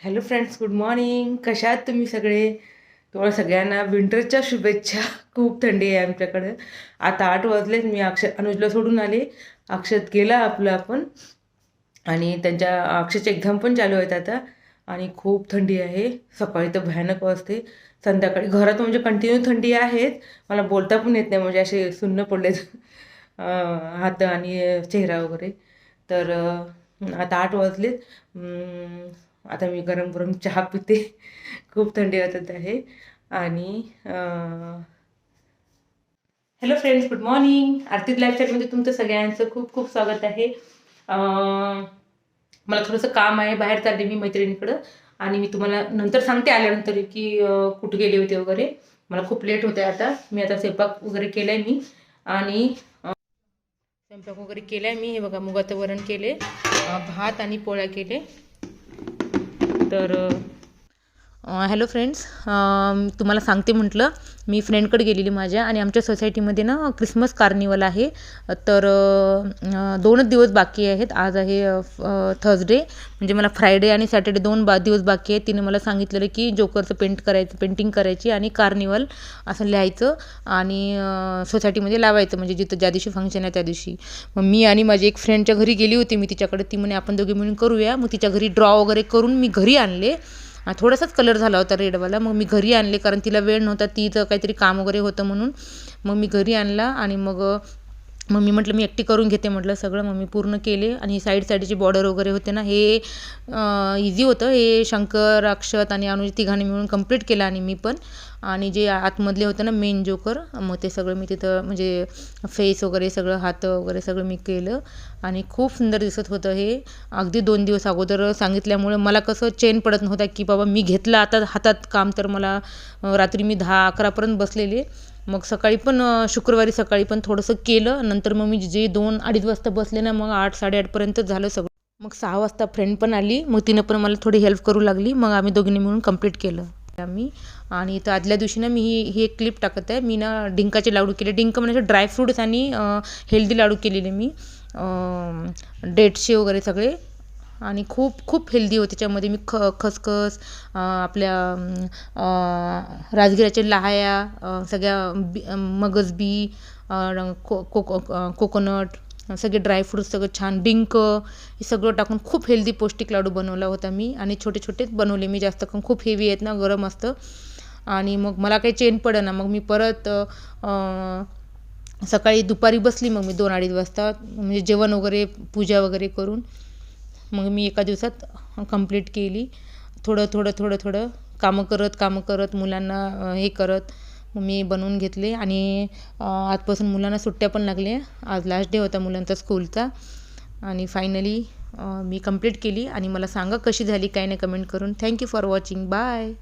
Hello friends good morning कशा आहात तुम्ही सगळे? तुम्हाला सगळ्यांना विंटरच्या शुभेच्छा. खूप थंडी आहे आमच्याकडं. आता आठ वाजलेत. मी अक्ष अनुजला सोडून आले. अक्षत गेला आपलं आपण. आणि त्यांच्या अक्षरची एक्झाम पण चालू आहेत आता. आणि खूप थंडी आहे. सकाळी तर भयानक वाजते. संध्याकाळी घरात म्हणजे कंटिन्यू थंडी आहेच मला बोलता पण येत नाही. म्हणजे असे सुन्न पडलेत हात आणि चेहरा वगैरे. तर आता आठ वाजलेत. आता मी गरम गरम चहा पिते. खूप थंडी वाजत आहे. आणि हॅलो फ्रेंड्स गुड मॉर्निंग आरतीत लाईफस्टाईलमध्ये तुमचं सगळ्यांचं खूप खूप स्वागत आहे. मला थोडंसं काम आहे बाहेर चालले मी मैत्रिणीकडं. आणि मी तुम्हाला नंतर सांगते आल्यानंतर की कुठे गेले होते वगैरे. मला खूप लेट होते आता. मी आता स्वयंपाक वगैरे केला आहे मी. आणि स्वयंपाक वगैरे केला आहे मी. हे बघा मुगाचं वरण केले भात आणि पोळ्या केले. तर हॅलो फ्रेंड्स तुम्हाला सांगते म्हटलं मी फ्रेंडकडे गेलेली माझ्या आणि आमच्या सोसायटीमध्ये ना क्रिसमस कार्निवल आहे. तर दोनच दिवस बाकी आहेत. आज आहे थर्सडे म्हणजे मला फ्रायडे आणि सॅटर्डे दोन बा दिवस बाकी आहेत. तिने मला सांगितलेलं की जोकरचं पेंट करायचं पेंटिंग करायची आणि कार्निवल असं लिहायचं आणि सोसायटीमध्ये लावायचं म्हणजे जिथं ज्या दिवशी फंक्शन आहे त्या दिवशी. मग मी आणि माझी एक फ्रेंडच्या घरी गेली होती. मी तिच्याकडे ती म्हणे आपण दोघी मिळून करूया. मग तिच्या घरी ड्रॉ वगैरे करून मी घरी आणले. थोडासाच कलर झाला होता रेडवाला मग मी घरी आणले कारण तिला वेळ नव्हता तिचं काहीतरी काम वगैरे होतं म्हणून. मग मी घरी आणला आणि मग मग मी म्हटलं मी एकटी करून घेते म्हटलं सगळं. मग मी पूर्ण केले आणि साईड साईडची बॉर्डर वगैरे होते ना हे इझी होतं. हे शंकर अक्षत आणि अनुज तिघांनी मिळून कंप्लीट केलं आणि मी पण. आणि जे आतमधले होतं ना मेन जोकर मग ते सगळं मी तिथं म्हणजे फेस वगैरे सगळं हात वगैरे सगळं मी केलं. आणि खूप सुंदर दिसत होतं हे. अगदी दोन दिवस अगोदर सांगितल्यामुळे मला कसं चेन पडत नव्हता की बाबा मी घेतलं आता हातात काम तर मला रात्री मी दहा अकरापर्यंत बसलेले. मग सकाळी पण शुक्रवारी सकाळी पण थोडंसं केलं. नंतर मग मी जे दोन अडीच वाजता बसले ना मग आठ साडेआठपर्यंत झालं सगळं. मग सहा वाजता फ्रेंड पण आली. मग तिनं पण मला थोडी हेल्प करू लागली. मग आम्ही दोघींनी मिळून कंप्लीट केलं. आम्ही. आणि तर आदल्या दिवशी ना मी ही ही एक क्लिप टाकत आहे. मी ना डिंकाचे लाडू केले. डिंक म्हणजे ड्रायफ्रूट्स आणि हेल्दी लाडू केलेले मी. डेटशे वगैरे सगळे. आणि खूप खूप हेल्दी होते. त्याच्यामध्ये मी ख खसखस आपल्या राजगिराच्या लहाया सगळ्या बी मगज को कोको कोकोनट सगळे ड्रायफ्रूट्स सगळं छान डिंक हे सगळं टाकून खूप हेल्दी पौष्टिक लाडू बनवला होता मी. आणि छोटे छोटेच बनवले मी जास्त करून. खूप हेवी आहेत ना गरम असतं. आणि मग मला काही चेन पडेना मग मी परत सकाळी दुपारी बसली मग मी दोन अडीच वाजता म्हणजे जेवण वगैरे पूजा वगैरे करून मग मी एका दिवसात कंप्लीट केली. थोडं थोडं थोडं थोडं कामं करत कामं करत मुलांना हे करत मग मी बनवून घेतले आणि आजपासून मुलांना सुट्ट्या पण लागल्या. आज लास्ट डे होता मुलांचा स्कूलचा आणि फायनली मी कंप्लीट केली. आणि मला सांगा कशी झाली काय नाही कमेंट करून. Thank you for watching bye